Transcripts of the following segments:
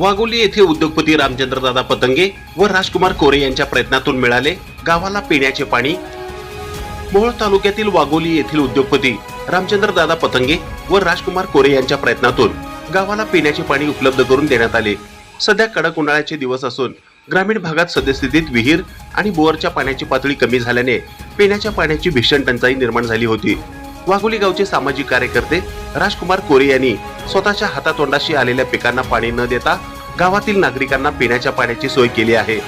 वाघोली येथे उद्योगपती रामचंद्रदादा पतंगे व राजकुमार कोरे यांच्या प्रयत्नातून मिळाले गावाला पिण्याचे पाणी. मोहोळ तालुक्यातील वाघोली येथील उद्योगपती रामचंद्रदादा पतंगे व राजकुमार कोरे यांच्या प्रयत्नातून गावाला पिण्याचे पाणी उपलब्ध करून देण्यात आले. सध्या कडक उन्हाळ्याचे दिवस असून ग्रामीण भागात सद्यस्थितीत विहीर आणि बोअरच्या पाण्याची पातळी कमी झाल्याने पिण्याच्या पाण्याची भीषण टंचाई निर्माण झाली होती. वाघोली गावचे सामाजिक कार्यकर्ते राजकुमार कोरे यांनी स्वतःच्या हातातोंडाशी आलेल्या पिकांना पाणी न देता गावातील नागरिकांना पिण्याच्या पाण्याची सोय केली आहे.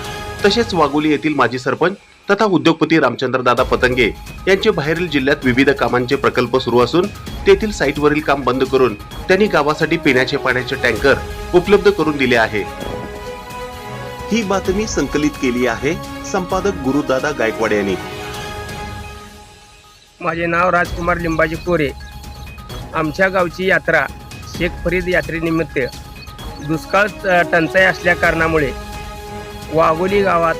तसेच वाघोली येथील माजी सरपंच तथा उद्योगपती रामचंद्रदादा पतंगे यांचे बाहेरील जिल्ह्यात विविध कामांचे प्रकल्प सुरू असून तेथील साईटवरील काम बंद करून त्यांनी गावासाठी पिण्याचे पाण्याचे टँकर उपलब्ध करून दिले आहे. ही बातमी संकलित केली आहे संपादक गुरुदादा गायकवाड यांनी. माझे नाव राजकुमार लिंबाजी कोरे. आमच्या गावची यात्रा शेख फरीद यात्रेनिमित्त दुष्काळ टंचाई असल्या कारणामुळे वाघोली गावात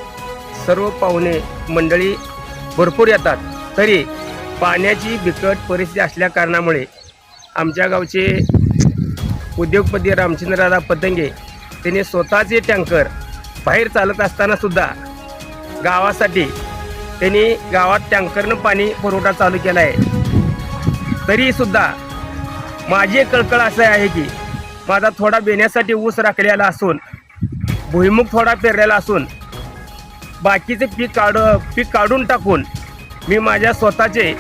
सर्व पाहुणे मंडळी भरपूर येतात. तरी पाण्याची बिकट परिस्थिती असल्या कारणामुळे आमच्या गावचे उद्योगपती रामचंद्रदादा पतंगे त्यांनी स्वतःचे टँकर बाहेर चालत असतानासुद्धा गावासाठी त्यांनी गावात टँकरनं पाणी पुरवठा चालू केला आहे तरीसुद्धा माझी एक कळकळ असं आहे की माझा थोडा बेण्यासाठी ऊस राखलेला असून भुईमुग थोडा पेरलेला असून बाकीचे पीक काढ पीक काढून टाकून मी माझ्या स्वतःचे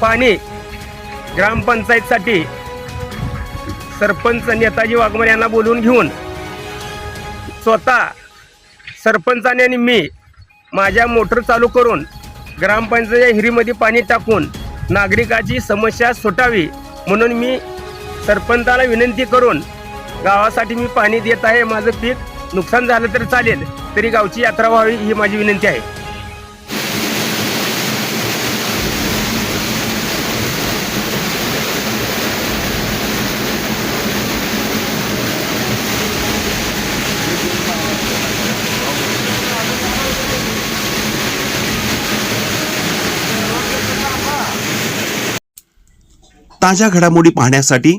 पाणी ग्रामपंचायतसाठी सरपंच नेताजी वाघमारे यांना बोलवून घेऊन स्वतः सरपंचाने आणि मी माझ्या मोटर चालू करून ग्रामपंचायत हिरीमध्ये पाणी टाकून नागरिकाची समस्या सुटावी म्हणून मी सरपंचाला विनंती करून गावासाठी मी पाणी देत आहे माझं पीक नुकसान झालं तर चालेल तरी गावची यात्रा व्हावी ही माझी विनंती आहे. ताज्या घडामोडी पाहण्यासाठी